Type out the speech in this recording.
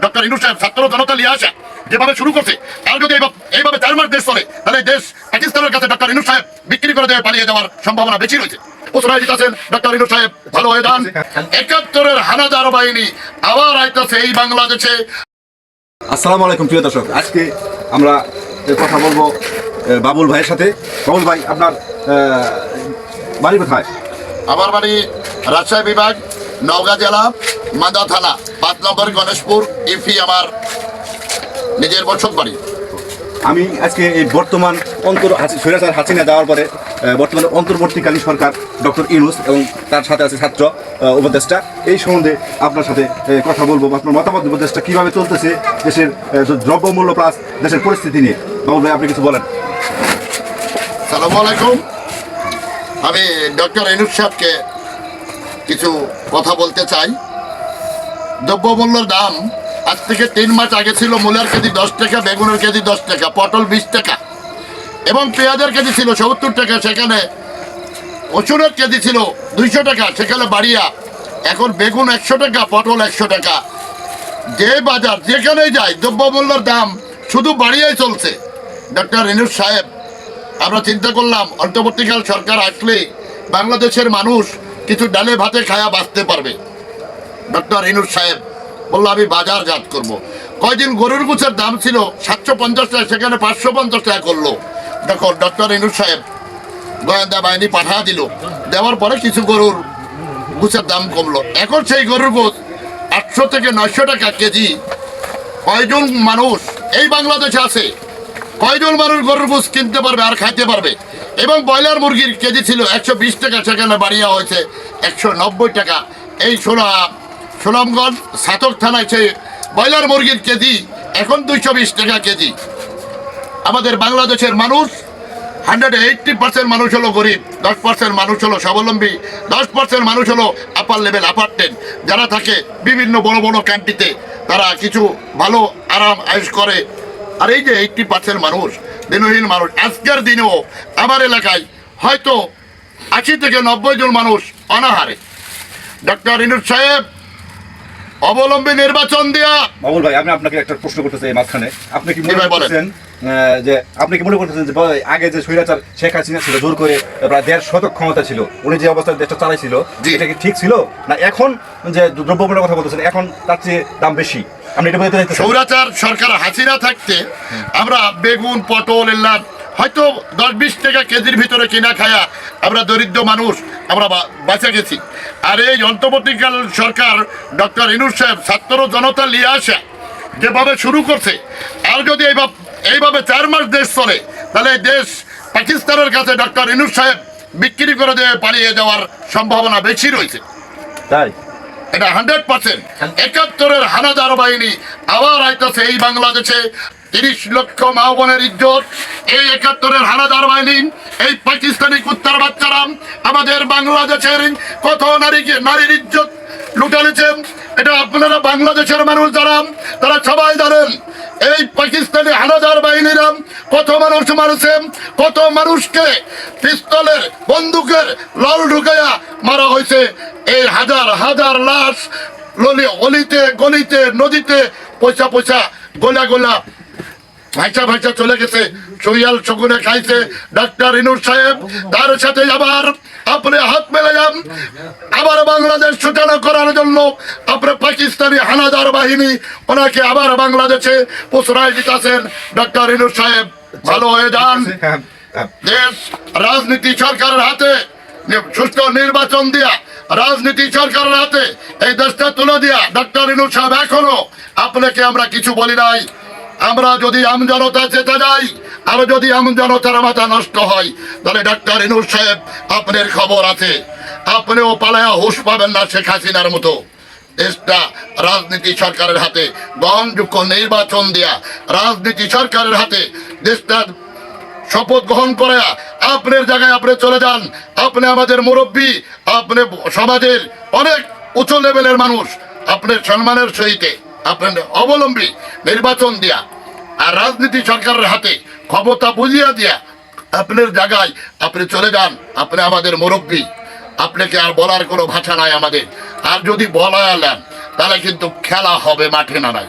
Doctor ইনু সাহেব ছাত্র জনতা লিয়ে আসা যেভাবে শুরু করছে তার যদি এইভাবে- চার মাস দেশ চলে তাহলে দেশ পাকিস্তানের কাছে ডক্টর ইনু সাহেব বিক্রি করে দেবে পালিয়ে যাওয়ার সম্ভাবনা বেশি রয়েছে। উসরাই দিতেছেন ডক্টর ইনু সাহেব ভালো হয়ে যান। একাত্তরের হানাদার বাহিনী আবার আইতাছে এই বাংলাদেশে। আসসালামু আলাইকুম প্রিয় দর্শক। আজকে আমরা কথা বলব বাবুল ভাইয়ের সাথে। বাবুল ভাই আপনার বাড়ি কোথায়? আমার বাড়ি রাজশাহী বিভাগ নওগাঁ জেলা। মাদা থানা পাঁচ নম্বর গণেশপুর ইফি আমার নিজের বসত বাড়ি। আমি আজকে এই বর্তমান অন্তর স্বৈরাচার হাসিনা যাওয়ার পরে বর্তমানে অন্তর্বর্তীকালীন সরকার ডক্টর ইউনুস এবং তার সাথে আছে ছাত্র উপদেষ্টা। এই সম্বন্ধে আপনার সাথে কথা বলব আপনার মতামত উপদেষ্টা কীভাবে চলতেছে দেশের দ্রব্যমূল্য প্লাস দেশের পরিস্থিতি নিয়ে। বাবুল ভাই আপনি কিছু বলেন। সালাম আলাইকুম। আমি ডক্টর এনুস সাহেবকে কিছু কথা বলতে চাই। দ্রব্যমূল্যের দাম আজ থেকে তিন মাস আগে ছিল, মূলের কেজি দশ টাকা, বেগুনের কেজি দশ টাকা, পটল বিশ টাকা। এবং পেঁয়াজের কেজি ছিল সত্তর টাকা, সেখানে রসুনের কেজি ছিল দুইশো টাকা, সেখানে বাড়িয়া। এখন বেগুন একশো টাকা, পটল একশো টাকা। যে বাজার যেখানেই যায় দ্রব্যমূল্যের দাম শুধু বাড়িয়েই চলছে। ডক্টর রেনুর সাহেব, আমরা চিন্তা করলাম, অন্তর্বর্তীকাল সরকার আসলে বাংলাদেশের মানুষ কিছু ডালে ভাতে খায়া বাঁচতে পারবে। ডক্টর রেনুর সাহেব, বলল, আমি বাজারজাত করব। কয়দিন গরুর গুছের দাম ছিল সাতশো পঞ্চাশ টাকা, সেখানে পাঁচশো পঞ্চাশ টাকা করল। দেখো ডক্টর রেনুর সাহেব গোয়েন্দা বাহিনী পাঠা দিল। দেওয়ার পরে কিছু গরুর গুছের দাম কমলো। এখন সেই গরুর গোছ আটশো থেকে নয়শো টাকা কেজি। কয়জন মানুষ এই বাংলাদেশে আছে? কয়জন মানুষ গরুর গোছ কিনতে পারবে আর খাইতে পারবে? এবং ব্রয়লার মুরগির কেজি ছিল একশো বিশ টাকা, সেখানে বাড়িয়া হয়েছে একশো নব্বই টাকা। এই সোনা সুনামগঞ্জ সাতক থানায় সেই ব্রয়লার মুরগির কেজি এখন দুইশো বিশ টাকা কেজি। আমাদের বাংলাদেশের মানুষ হান্ড্রেড এইটটি পার্সেন্ট মানুষ হলো গরিব, দশ পার্সেন্ট মানুষ হলো স্বাবলম্বী, দশ পার্সেন্ট মানুষ হলো আপার লেভেল অ্যাপার্টমেন্ট যারা থাকে বিভিন্ন বড় বড় কান্ট্রিতে তারা কিছু ভালো আরাম আয়ুষ করে। আর এই যে এইটটি পার্সেন্ট মানুষ, দিনহীন মানুষ, আজকের দিনেও আমার এলাকায় হয়তো আশি থেকে নব্বই জন মানুষ অনাহারে। ডক্টর ইনুর সাহেব অবলম্বী নির্বাচন দেয়া। বাবুল ভাই আমি আপনাকে একটা প্রশ্ন করতে চাই মাঝখানে। আপনি কি মনে করছেন যে আপনি কি মনে করতেছেন যে ভাই, আগে যে স্বৈরাচার শেখ হাসিনা ছিল জোর করে প্রায় দেড় শতক ক্ষমতা ছিল উনি যে অবস্থায় দেশটা চালাইছিল। এটা কি ঠিক ছিল? না এখন যে দ্রব্যমূল্যের কথা বলতেছেন এখন তার চেয়ে দাম বেশি। আপনি এটা বলতে চাইতেছেন? সৌরাচার সরকার হাসিনা থাকতে আমরা বেগুন পটল এলাম হয়তো দশ বিশ টাকা কেজির ভিতরে কিনা খায়া আমরা দরিদ্র মানুষ আমরা বাঁচে গেছি। আর এই অন্তর্বর্তীকাল সরকার ডক্টর ইনুর সাহেব ছাত্র জনতা নিয়ে আসা যেভাবে শুরু করছে আর যদি এইভাবে এইভাবে চার মাস দেশ চলে তাহলে দেশ পাকিস্তানের কাছে ডক্টর ইনুর সাহেব বিক্রি করে দেবে পালিয়ে যাওয়ার সম্ভাবনা বেশি রয়েছে। তাই? এটা হান্ড্রেড পার্সেন্ট একাত্তরের হানাদার বাহিনী আবার আইতাছে এই বাংলাদেশে তিরিশ লক্ষ মা বোনের ইজ্জত, এই একাত্তরের হানাদার বাহিনী, এই পাকিস্তানি কুত্তার বাচ্চারা আমাদের বাংলাদেশের কত নারীকে নারীর ইজ্জত লুটালেছেন এটা আপনারা বাংলাদেশের মানুষ যারা, তারা সবাই জানেন, এই পাকিস্তানি হানাদার বাহিনীরা কত মানুষ মারছে, কত মানুষকে পিস্তলের বন্দুকের লল ঢুকাইয়া মারা হয়েছে। এই হাজার হাজার লাশ ললি অলিতে, গলিতে, নদীতে পয়সা পয়সা গোলা গোলা ভাইসা ভাইসা চলে গেছে। সরিয়াল শকুনে খাইছে ডাক্তার ইনুর সাহেব। তার সাথে আবার আপনি হাত মেলে যান আবার বাংলাদেশ সূচনা করার জন্য আপনি পাকিস্তানি হানাদার বাহিনী, ওনাকে আবার বাংলাদেশে প্রশ্রয় দিতেছেন ডাক্তার ইনুর সাহেব। ভালো হয়ে যান। দেশ, রাজনীতি সরকারের হাতে। সুষ্ঠু নির্বাচন দিয়া, রাজনীতি সরকারের হাতে। এই দেশটা তুলে দিয়া ডক্টর ইনু সাহেব এখনও আপনাকে আমরা কিছু বলি নাই। আমরা যদি আমজনতা যেতে যাই, আর যদি আমজনতার মাথা নষ্ট হয়, তাহলে ডাক্তার ইনুর সাহেব, আপনার খবর আছে। আপনিও পালায়া হুশ পাবেন না শেখ হাসিনার মতো। দেশটা রাজনীতি সরকারের হাতে, গ্রহণযোগ্য নির্বাচন দেয়া। রাজনীতি সরকারের হাতে, দেশটা শপথ গ্রহণ করে আপনার জায়গায় আপনি চলে যান। আপনি আমাদের মুরব্বী, আপনি সমাজের অনেক উঁচু লেভেলের মানুষ। আপনার সম্মানের সহিতে। আপনার অবলম্বী নির্বাচন দিয়া আর রাজনীতি সরকারের হাতে ক্ষমতা বুঝিয়া দিয়া আপনার জায়গায় আপনি চলে যান, আপনি আমাদের মুরব্বী। আপনাকে আর বলার কোনো ভাষা নাই আমাদের। আর যদি বলা তাহলে কিন্তু খেলা হবে মাঠে না নাই।